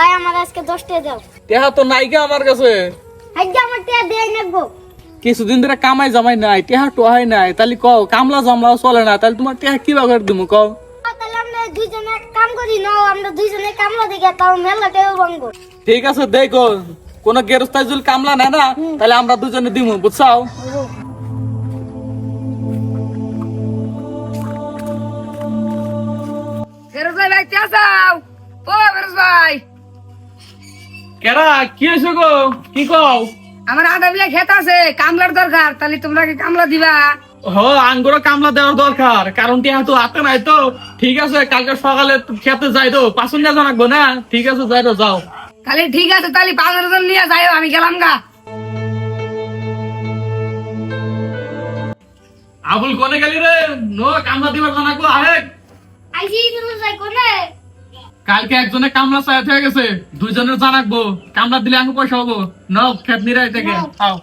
ভাই আমার আজকে দশ টাকা দাও। টেহা তো আমার কাছে। আজকে আমার টাকা নেব কিছুদিন ধরে কামাই জামাই নাই টেহা টোহাই নাই। তাহলে কও কামলা জমলাও চলে না তাহলে তোমার টেহা কি বাগার দিমু কও? তাহলে আমরা দুইজনে কাম করি নাও আমরা দুইজনে কামলা দিকে তাও মেলা ভাঙবো। ঠিক আছে দেখো কোন গেরস্তায় যদি কামলা নেয় না তাহলে আমরা দুজনে দিমু বুঝছাও? ফেরোজ ভাই। কেরা কি হয়েছে গো? কি কও? আমার আধা বিঘা ক্ষেত আছে কামলার দরকার তাহলে তোমরা কি কামলা দিবা? হ আঙ্গুর কামলা দেওয়ার দরকার কারণ টেহা তো হাতে নাই তো। ঠিক আছে কালকে সকালে খেতে যাই তো পাঁচন যা জানাকবো না? ঠিক আছে যাই তো যাও। তাহলে ঠিক আছে তাহলে পাঁচ জন নিয়ে যাইও আমি গেলাম গা। আবুল কোনে গেলি রে? নো কামলা দিবার জানাকবো আহে আইসি তুমি যাই কোনে? কালকে একজনে কামলা চাই হয়ে গেছে দুইজনের জানাকবো কামলা দিলে আমি পয়সা হব নাও খেত নিরাই থেকে। আও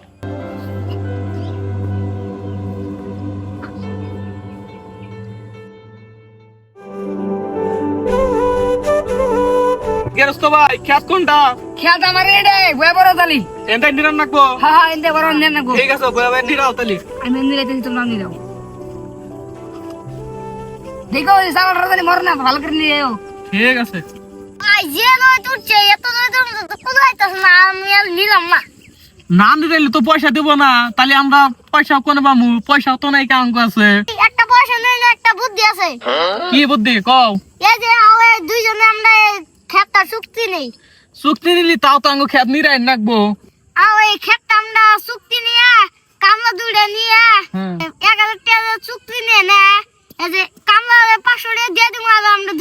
গেরস্ত ভাই খেত কোনটা? খেত আমার রেডে বয়ে বড় তালি এনটাই নিরান রাখব? হ্যাঁ হ্যাঁ এনতে বড় নেন না ঠিক আছে বয়া ভাই নিরাও তালি। আমি নিলে তুমি তোমরা দেখো ভালো করে নিয়ে ঠিক আছে। আই যে নয় তুলছে এত নয় তুলছে তো কোথায় না আমি আর নিলাম না। না দিলে তো পয়সা দিব না তাহলে আমরা পয়সা কোনে পামু? পয়সা তো নাই কাঙ্ক আছে একটা পয়সা নেই না একটা বুদ্ধি আছে। কি বুদ্ধি? কও। এই যে আওয়ে দুইজনে আমরা খেতটা চুক্তি নেই। চুক্তি নিলি তাও তো আঙ্গ খেত নিরাই আর ওই ক্ষেতটা আমরা চুক্তি নিয়ে কামলা দুইটা নিয়ে হ্যাঁ। এক হাজার টাকা চুক্তি নিয়ে নে এই যে কামলা পাঁচশো টাকা দিয়ে দিব আর আমরা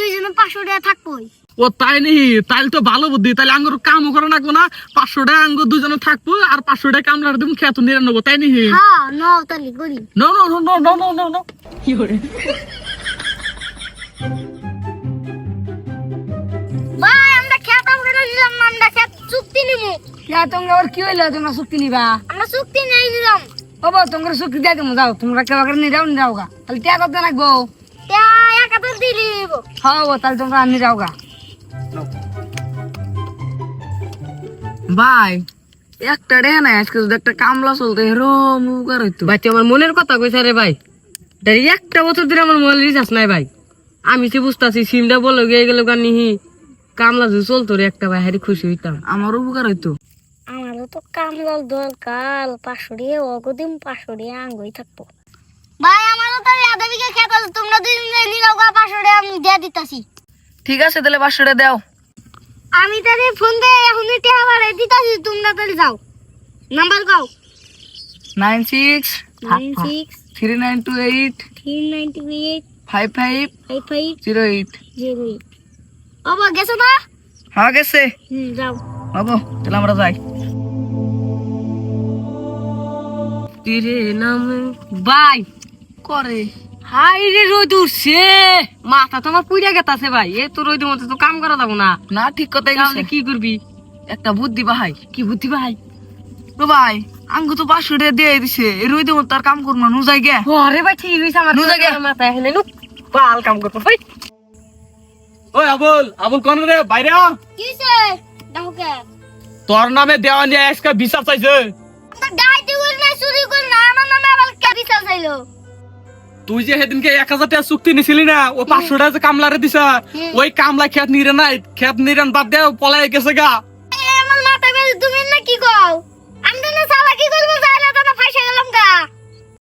টাকা ও তাই নি? তাইলে তো ভালো বুদ্ধি। তাহলে আঙ্গুর কাম করে রাখব না। পাঁচশো টাকা আঙ্গুর দুজনে থাকব আর পাঁচশো টাকা কামলার দিম খেত নিরে নেব তাই নি? হ্যাঁ নাও তাহলে no no no no no no no কি করে? ভাই আমরা খেত আমরা নিলাম না আমরা খেত চুক্তি নিবো ইয়া তোমরা আবার কি হইল? তোমরা চুক্তি নিবা? আমরা চুক্তি নিয়ে নিলাম ও বউ তোমরা চুক্তি দিয়ে তুমি যাও তোমরা কেউ নিয়ে যাও নিয়ে যাও গা তাহলে টিয়া করতে লাগবো। হ্যাঁ তাহলে তোমরা নিয়ে যাও গা। ভাই একটা রে না আজকে যদি একটা কামলা চলতো হেরো মুগার হইতো। ভাই তুই আমার মনের কথা কইছ রে ভাই। তাই একটা বছর ধরে আমার মোবাইল রিচার্জ নাই ভাই। আমি সে বুঝতেছি সিমটা বলে গিয়ে গেল গান নিহি। কামলা যদি চলতো রে একটা ভাই হারি খুশি হইতাম। আমার উপকার হইতো। আমারও তো কামলার দরকার পাঁচশো দিয়ে অগদিন পাঁচশো দিয়ে আঙ্গুই থাকব ভাই আমারও তো আধা বিঘা খেত আছে তোমরা দুইজনে নিলাও গা পাঁচশো টাকা আমি দিয়ে দিতাছি। ঠিক আছে তাহলে পাঁচশোটা দাও। আমি তাহলে ফোন দিয়ে এখনই টাকা বাড়াই দিতাছি তোমরা তাহলে যাও। নাম্বার গাও nine six nine six three nine two eight three nine two eight five five five five zero eight. Zero eight. বাবা গেছো না? হ্যাঁ গেছে। হুম যাও। তাহলে আমরা যাই। তীরে নামে ভাই করে? হাই রে রোদ উঠছে মাথা তো আমার পুইরা গেতাছে ভাই। এ তো রোদের মধ্যে তো কাম করা যাব না। না ঠিক কথাই তাহলে কি করবি? একটা বুদ্ধি বাহাই। কি বুদ্ধি বাহাই? ও ভাই আঙ্গু তো পাঁচশো টাকা দিয়ে দিছে। এই রোদের মধ্যে আর কাম করব গে। আরে ভাই ঠিক হয়েছে আমার নু যাই গে মাথা এখানে নু পাল কাম করব ভাই। ওই আবুল আবুল কোন রে? বাইরে আ। কিসে ডাউকে তোর নামে দেওয়া নিয়ে আজকে বিচার চাইছে। তো ডাইতে করি না চুরি করি না আমার নামে আবার কে দিছা চাইলো? তুই যে সেদিনকে এক হাজার টাকা চুক্তি নিছিলি না ও পাঁচশো টাকা যে কামলারে দিছা ওই কামলা খেত নিরে নাই খেত নিরে বাদ দেয়া পলাই গেছে গা। তুমি না কি কও? আমি তো না করব তো গেলাম গা।